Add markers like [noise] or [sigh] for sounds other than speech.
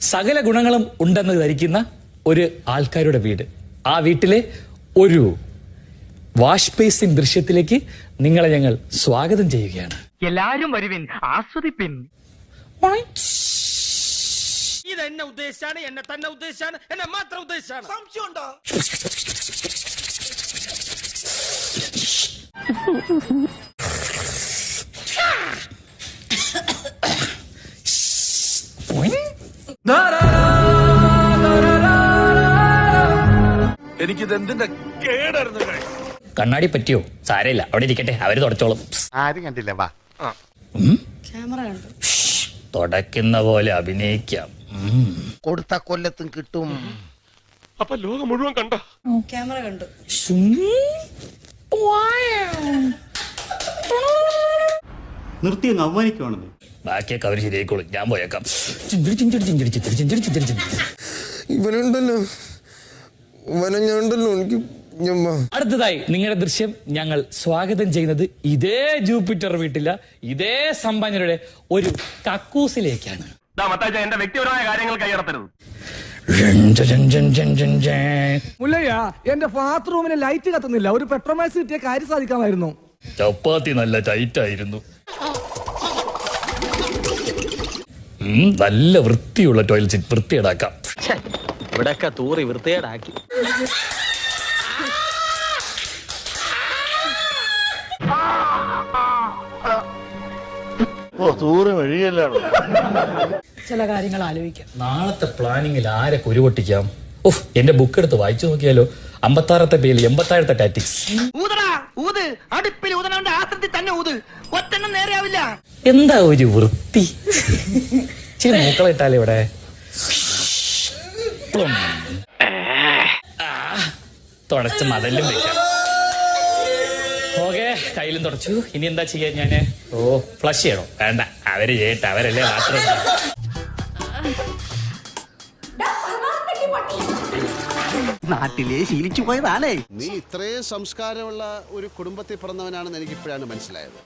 സകല ഗുണങ്ങളും ഉണ്ടെന്ന് ധരിക്കുന്ന ഒരു ആൾക്കാരുടെ വീട്. ആ വീട്ടിലെ ഒരു വാഷ് ബേസിൻ ദൃശ്യത്തിലേക്ക് നിങ്ങളെ ഞങ്ങൾ സ്വാഗതം ചെയ്യുകയാണ്. എല്ലാരും വരുവിൻ ആസ്വദിപ്പിൻ. ഇത് എന്നെ ഉദ്ദേശിച്ചാണ് എന്നെ തന്നെ ഉദ്ദേശിച്ചാണ് എന്നെ മാത്രം ഉദ്ദേശിച്ചാണ് [laughs] എനിക്കിത് എന്തിന്റെ കേടായിരുന്നു. കണ്ണാടി പറ്റിയോ? സാരമില്ല. അവിടെ ഇരിക്കട്ടെ. അവർ തുടച്ചോളും. ആരും കണ്ടില്ല വാ. തുടക്കുന്ന പോലെ അഭിനയിക്കാം. ഉം. കൊടുത്ത കൊല്ലത്തും കിട്ടും. അപ്പൊ ലോകം മുഴുവൻ കണ്ട? ക്യാമറ കണ്ടു. നിർത്തി അങ്ങ് അവമാനിക്കുവാണെന്ന്. ബാക്കിയൊക്കെ അവർ ശരിയായിക്കോളും. ഞാൻ പോയേക്കാം. ചിഞ്ചിരി ചിഞ്ചിരി ചിഞ്ചിരി ചിഞ്ചിരി ചിഞ്ചിരി ചിഞ്ചിരി. ഇവനുണ്ടല്ലോ അടുത്തതായി നിങ്ങളുടെ ദൃശ്യം ഞങ്ങൾ സ്വാഗതം ചെയ്യുന്നത് ഇതേ ജൂപ്പിറ്റർ വീട്ടില ഇതേ സമ്പന്നരുടെ ഒരു കക്കൂസിലേക്കാണ്. എന്റെ വ്യക്തിപരമായ കാര്യങ്ങൾ കൈയടത്തരുത്. മുല്ലയ്യ എന്റെ ബാത്റൂമിന് ലൈറ്റ് കത്തുന്നില്ല. ഒരു പെട്രോമാക്സ് കിട്ടിയ കാര്യം സാധിക്കാമായിരുന്നു. ചപ്പാത്തി നല്ല ടൈറ്റ് ആയിരുന്നു. നല്ല വൃത്തിയുള്ള ടോയ്ലറ്റ് വൃത്തിയേടാക്കാം ഇവിടൊക്കെ തൂറി വൃത്തികേടാക്കി. ചില കാര്യങ്ങൾ ആലോചിക്കാം. നാളത്തെ പ്ലാനിങ്ങിൽ ആരെ കുരുപൊട്ടിക്കാം? ഓഹ് എന്റെ ബുക്ക് എടുത്ത് വായിച്ചു നോക്കിയാലോ? അമ്പത്താറത്തെ പേര് എൺപത്താഴത്തെ ടാറ്റിക്സ് ഊതടാ ഊത്. അടുപ്പിൽ ഊതനവന്റെ തന്നെ ഊത്. ഒറ്റെണ്ണം നേരെയാവില്ല. എന്താ ഒരു വൃത്തി? ചില മൂക്കളിട്ടാലേ ഇവിടെ. തുടച്ച് മതലും വെക്കാം. ഓക്കെ കയ്യിലും തുടച്ചു. ഇനി എന്താ ചെയ്യാൻ ഞാൻ ഓ ഫ്ലഷ് ചെയ്യണോ? വേണ്ട. അവർ ചെയ്യട്ടെ. അവരല്ലേ മാത്രം. നാട്ടിലെ ശീലിച്ചു പോയതാണേ. നീ ഇത്രയും സംസ്കാരമുള്ള ഒരു കുടുംബത്തിൽ പിറന്നവനാണെന്ന് എനിക്ക് ഇപ്പോഴാണ് മനസ്സിലായത്.